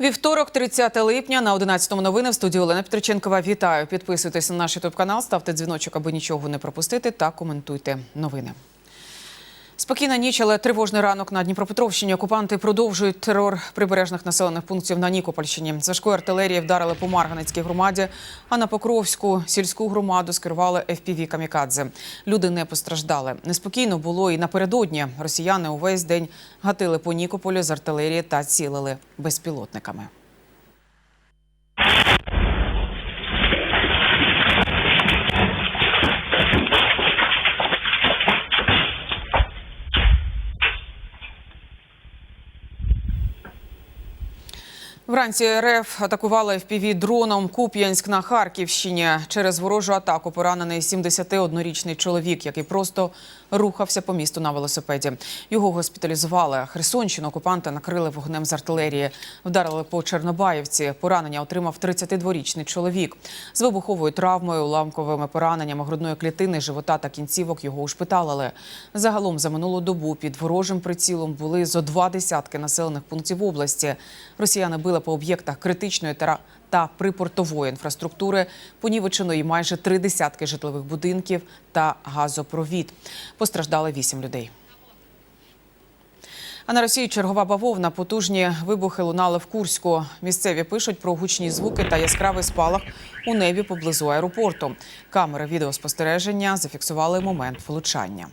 Вівторок, 30 липня, на 11 новини в студії Олена Петриченкова. Вітаю. Підписуйтесь на наш ютуб канал, ставте дзвіночок, аби нічого не пропустити, та коментуйте новини. Спокійна ніч, але тривожний ранок на Дніпропетровщині. Окупанти продовжують терор прибережних населених пунктів на Нікопольщині. З артилерії вдарили по Марганецькій громаді, а на Покровську сільську громаду скерували fpv камікадзе. Люди не постраждали. Неспокійно було і напередодні. Росіяни увесь день гатили по Нікополю з артилерії та цілили безпілотниками. Вранці РФ атакували FPV дроном Куп'янськ на Харківщині. Через ворожу атаку поранений 71-річний чоловік, який просто рухався по місту на велосипеді. Його госпіталізували. Херсонщину окупанти накрили вогнем з артилерії. Вдарили по Чорнобаївці. Поранення отримав 32-річний чоловік. З вибуховою травмою, уламковими пораненнями грудної клітини, живота та кінцівок його ушпиталили. Загалом за минулу добу під ворожим прицілом були зо два десятки населених пунктів області. Росіяни били по об'єктах критичної та та припортової інфраструктури, понівечено і майже три десятки житлових будинків та газопровід. Постраждали вісім людей. А на Росії чергова бавовна. Потужні вибухи лунали в Курську. Місцеві пишуть про гучні звуки та яскравий спалах у небі поблизу аеропорту. Камери відеоспостереження зафіксували момент влучання.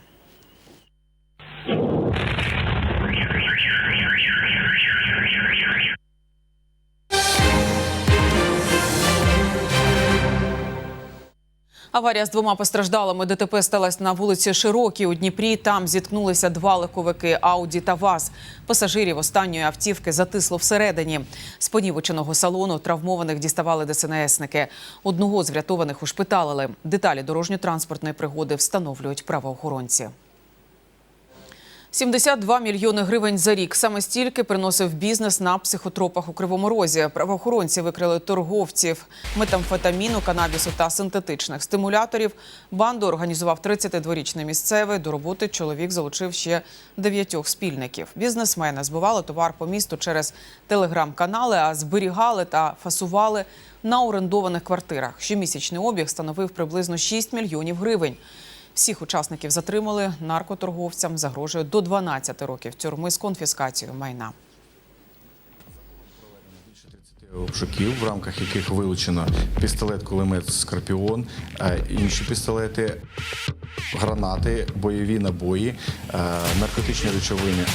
Аварія з двома постраждалими ДТП сталася на вулиці Широкій у Дніпрі. Там зіткнулися два легковики Ауді та ВАЗ. Пасажирів останньої автівки затисло всередині. З понівеченого салону травмованих діставали ДСНСники. Одного з врятованих ушпиталили. Деталі дорожньо-транспортної пригоди встановлюють правоохоронці. 72 мільйони гривень за рік. Саме стільки приносив бізнес на психотропах у Кривому Розі. Правоохоронці викрили торговців метамфетаміну, канабісу та синтетичних стимуляторів. Банду організував 32-річний місцевий. До роботи чоловік залучив ще дев'ятьох спільників. Бізнесмени збивали товар по місту через телеграм-канали, а зберігали та фасували на орендованих квартирах. Щомісячний обіг становив приблизно 6 мільйонів гривень. Всіх учасників затримали. Наркоторговцям загрожує до 12 років тюрми з конфіскацією майна. обшуків, в рамках яких вилучено пістолет, кулемет Скорпіон, е, інші пістолети, гранати, бойові набої, е, наркотичні речовини.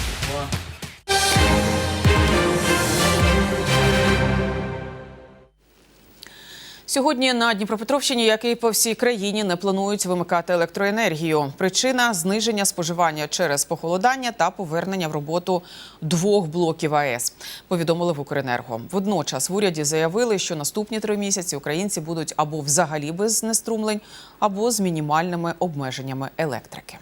Сьогодні на Дніпропетровщині, як і по всій країні, не планують вимикати електроенергію. Причина зниження споживання через похолодання та повернення в роботу двох блоків АЕС. Повідомили в Укренерго. Водночас в уряді заявили, що наступні три місяці українці будуть або взагалі без знеструмлень, або з мінімальними обмеженнями електрики.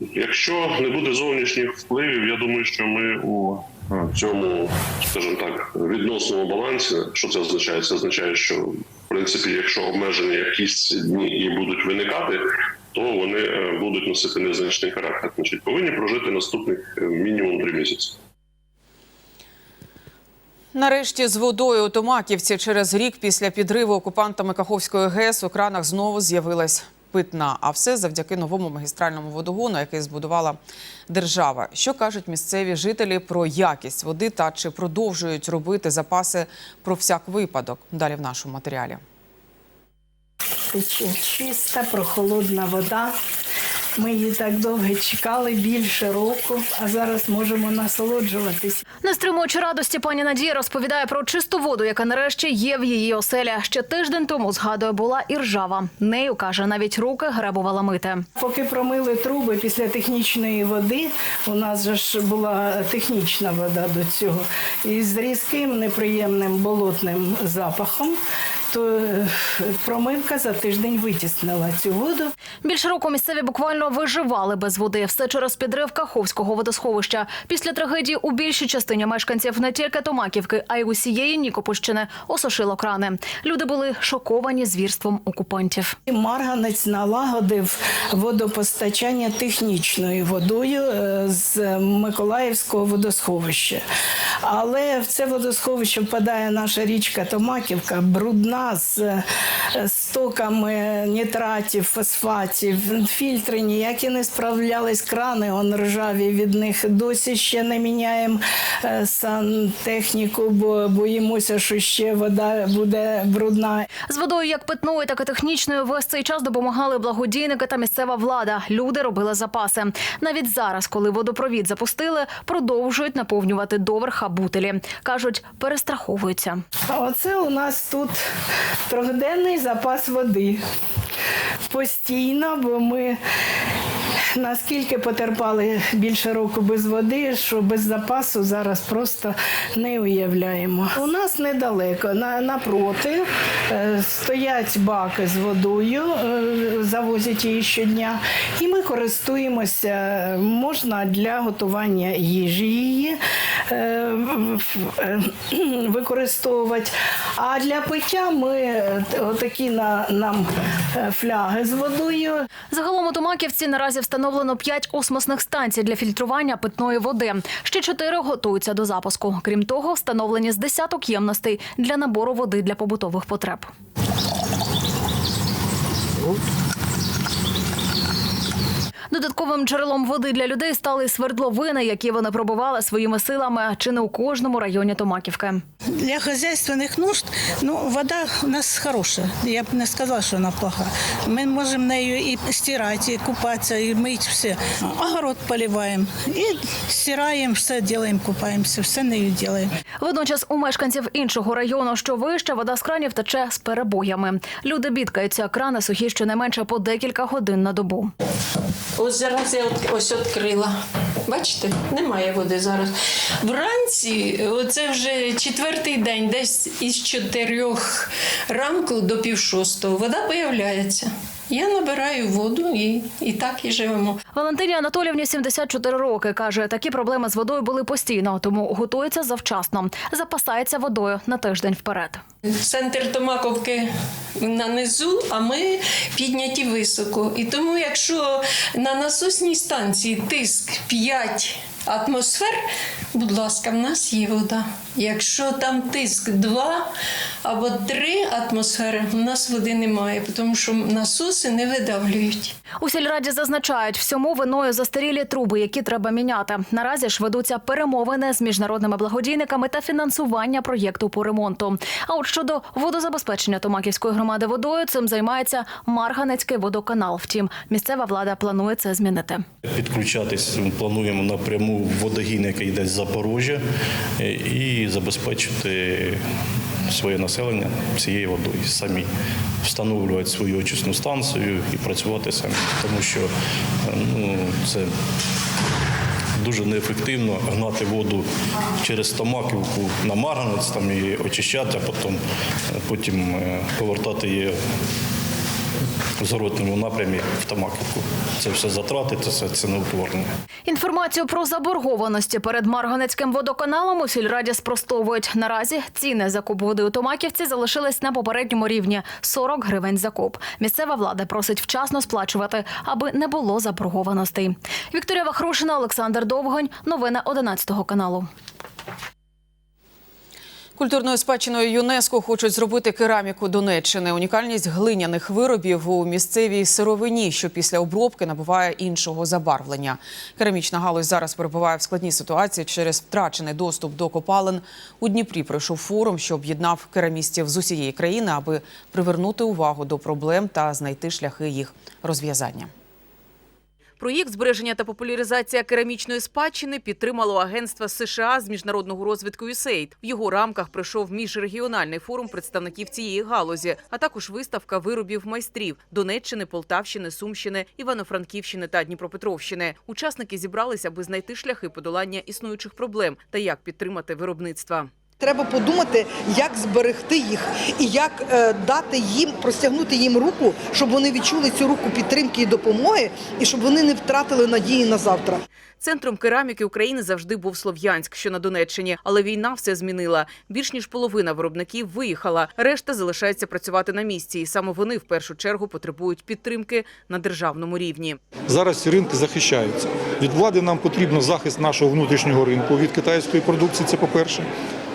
Якщо не буде зовнішніх впливів, я думаю, що ми у е, цьому, скажімо так, відносному балансі, що це означає? Це означає, що в принципі, якщо обмеження якісь дні і будуть виникати, то вони е, будуть носити незначний характер. Значить, повинні прожити наступних е, мінімум три місяці. Нарешті з водою у Томаківці через рік після підриву окупантами Каховської ГЕС у кранах знову з'явилась питна. А все завдяки новому магістральному водогону, який збудувала держава. Що кажуть місцеві жителі про якість води та чи продовжують робити запаси про всяк випадок? Далі в нашому матеріалі. Чиста, прохолодна вода. Ми її так довго чекали, більше року, а зараз можемо насолоджуватись. Не стримуючи радості, пані Надія розповідає про чисту воду, яка нарешті є в її оселі. Ще тиждень тому згадує, була і ржава. Нею каже, навіть руки гребувала мити. Поки промили труби після технічної води, у нас же ж була технічна вода до цього, і з різким неприємним болотним запахом, е, промивка за тиждень витіснила цю воду. Більше року місцеві буквально виживали без води. Все через підрив Каховського водосховища. Після трагедії у більшій частині мешканців не тільки Томаківки, а й усієї Нікопольщини осушило крани. Люди були шоковані звірством окупантів. Марганець налагодив водопостачання технічною водою е, з Миколаївського водосховища. Але в це водосховище впадає наша річка Томаківка, брудна з е, стоками нітратів, фосфатів, фільтри ніякі не справлялись, крани он ржаві від них. Досі ще не міняємо е, сантехніку, бо боїмося, що ще вода буде брудна. З водою як питною, так і технічною весь цей час допомагали благодійники та місцева влада. Люди робили запаси. Навіть зараз, коли водопровід запустили, продовжують наповнювати доверха бутелі. кажуть, перестраховуються. А Оце у нас тут трьохденний запас води. Постійно, бо ми наскільки потерпали більше року без води, що без запасу зараз просто не уявляємо. У нас недалеко, напроти е, стоять баки з водою, е, завозять її щодня, і ми користуємося. Можна для готування їжі її е, е, використовувати. А для пиття ми е, отакі на, нам е, фляги з водою. Загалом у Томаківці наразі встановлено 5 осмосних станцій для фільтрування питної води. Ще 4 готуються до запуску. Крім того, встановлені з десяток ємностей для набору води для побутових потреб. Додатковим джерелом води для людей стали свердловини, які вони пробували своїми силами чи не у кожному районі Томаківки. Для хозяйственных нужд, ну, вода у нас хорошая. Я б не сказала, що вона плоха. Ми можемо нею і стирати, і купатися, і мити все. Огород поливаємо, і стираємо, все робимо, купаємося, все нею робимо. Водночас у мешканців іншого району, що вище, вода з кранів тече з перебоями. Люди бідкаються, крани сухі щонайменше по декілька годин на добу. Ось зараз я ось відкрила. Бачите, немає води зараз. Вранці, оце вже четвертий день, десь із чотирьох ранку до пів шостого, вода появляється. Я набираю воду і, і так і живемо. Валентині Анатолівні 74 роки. Каже, такі проблеми з водою були постійно, тому готується завчасно. Запасається водою на тиждень вперед. Центр Томаковки на низу, а ми підняті високо. І тому, якщо на насосній станції тиск 5 атмосфер, будь ласка, в нас є вода. Якщо там тиск 2 або 3 атмосфери, у нас води немає, тому що насоси не видавлюють. У сільраді зазначають, всьому виною застарілі труби, які треба міняти. Наразі ж ведуться перемовини з міжнародними благодійниками та фінансування проєкту по ремонту. А от щодо водозабезпечення Томаківської громади водою, цим займається Марганецький водоканал. Втім, місцева влада планує це змінити. Підключатись плануємо напряму водогін, який йде з Запоріжжя, е, і забезпечити своє населення цією водою самі, встановлювати свою очисну станцію і працювати самі, тому що е, ну, це дуже неефективно гнати воду через Томаківку на Марганець, там її очищати, а потім, потім е, повертати її в зворотному напрямі в Томаківку. Це все затрати, це все ціноутворення. Інформацію про заборгованості перед Марганецьким водоканалом у сільраді спростовують. Наразі ціни за куб води у Томаківці залишились на попередньому рівні 40 гривень за куб. Місцева влада просить вчасно сплачувати, аби не було заборгованостей. Вікторія Вахрушина, Олександр Довгонь. Новини 11 каналу. Культурною спадщиною ЮНЕСКО хочуть зробити кераміку Донеччини. Унікальність глиняних виробів у місцевій сировині, що після обробки набуває іншого забарвлення. Керамічна галузь зараз перебуває в складній ситуації через втрачений доступ до копалин. У Дніпрі пройшов форум, що об'єднав керамістів з усієї країни, аби привернути увагу до проблем та знайти шляхи їх розв'язання. Проєкт збереження та популяризація керамічної спадщини підтримало агентство США з міжнародного розвитку USAID. В його рамках пройшов міжрегіональний форум представників цієї галузі, а також виставка виробів майстрів Донеччини, Полтавщини, Сумщини, Івано-Франківщини та Дніпропетровщини. Учасники зібралися, аби знайти шляхи подолання існуючих проблем та як підтримати виробництва. Треба подумати, як зберегти їх і як е, дати їм простягнути їм руку, щоб вони відчули цю руку підтримки і допомоги, і щоб вони не втратили надії на завтра. Центром кераміки України завжди був Слов'янськ, що на Донеччині, але війна все змінила. Більш ніж половина виробників виїхала. Решта залишається працювати на місці, і саме вони в першу чергу потребують підтримки на державному рівні. Зараз ці ринки захищаються. Від влади нам потрібно захист нашого внутрішнього ринку від китайської продукції. Це по-перше.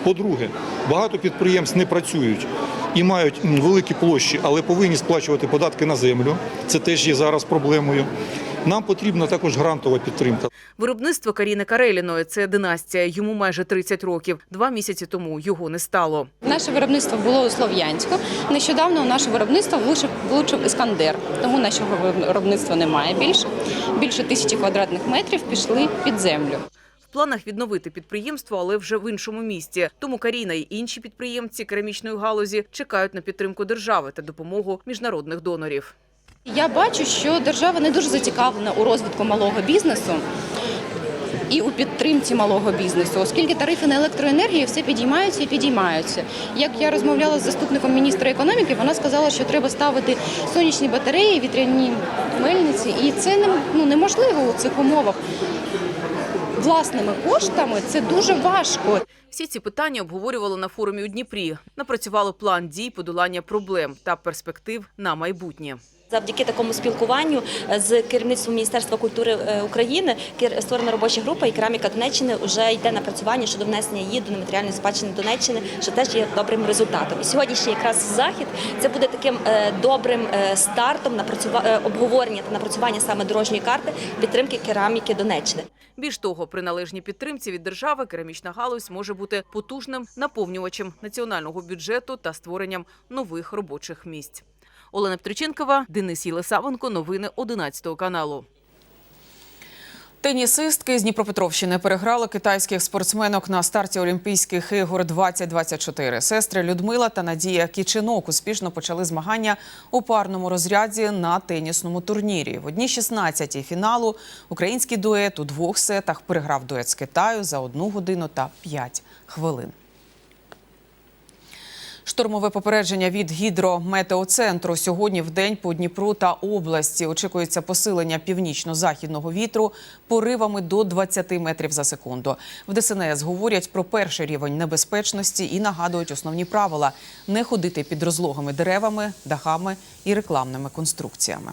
По-друге, багато підприємств не працюють і мають великі площі, але повинні сплачувати податки на землю. Це теж є зараз проблемою. Нам потрібна також грантова підтримка. Виробництво Каріни Кареліної – це династія. Йому майже 30 років. Два місяці тому його не стало. Наше виробництво було у Слов'янську. Нещодавно у наше виробництво влучив, Іскандер, тому нашого виробництва немає більше. Більше тисячі квадратних метрів пішли під землю. Планах відновити підприємство, але вже в іншому місті. Тому Каріна і інші підприємці керамічної галузі чекають на підтримку держави та допомогу міжнародних донорів. Я бачу, що держава не дуже зацікавлена у розвитку малого бізнесу. І у підтримці малого бізнесу, оскільки тарифи на електроенергію все підіймаються і підіймаються. Як я розмовляла з заступником міністра економіки, вона сказала, що треба ставити сонячні батареї, вітряні мельниці, і це не- ну, неможливо у цих умовах. Власними коштами це дуже важко. Всі ці питання обговорювали на форумі у Дніпрі. Напрацювали план дій подолання проблем та перспектив на майбутнє. Завдяки такому спілкуванню з керівництвом Міністерства культури е, України створена робоча група і кераміка Донеччини вже йде напрацювання щодо внесення її до нематеріальної спадщини Донеччини, що теж є добрим результатом. І сьогоднішній якраз захід це буде таким е, добрим е, стартом е, обговорення та напрацювання саме дорожньої карти підтримки кераміки Донеччини. Більш того, при належній підтримці від держави керамічна галузь може бути потужним наповнювачем національного бюджету та створенням нових робочих місць. Олена Петриченкова, Денис Єлисавенко. Новини 11 каналу. Тенісистки з Дніпропетровщини переграли китайських спортсменок на старті Олімпійських ігор 2024. Сестри Людмила та Надія Кічинок успішно почали змагання у парному розряді на тенісному турнірі. В одній 16-й фіналу український дует у двох сетах переграв дует з Китаю за одну годину та 5 хвилин. Штормове попередження від гідрометеоцентру сьогодні в день по Дніпру та області очікується посилення північно-західного вітру поривами до 20 метрів за секунду. В ДСНС говорять про перший рівень небезпечності і нагадують основні правила: не ходити під розлогими деревами, дахами і рекламними конструкціями.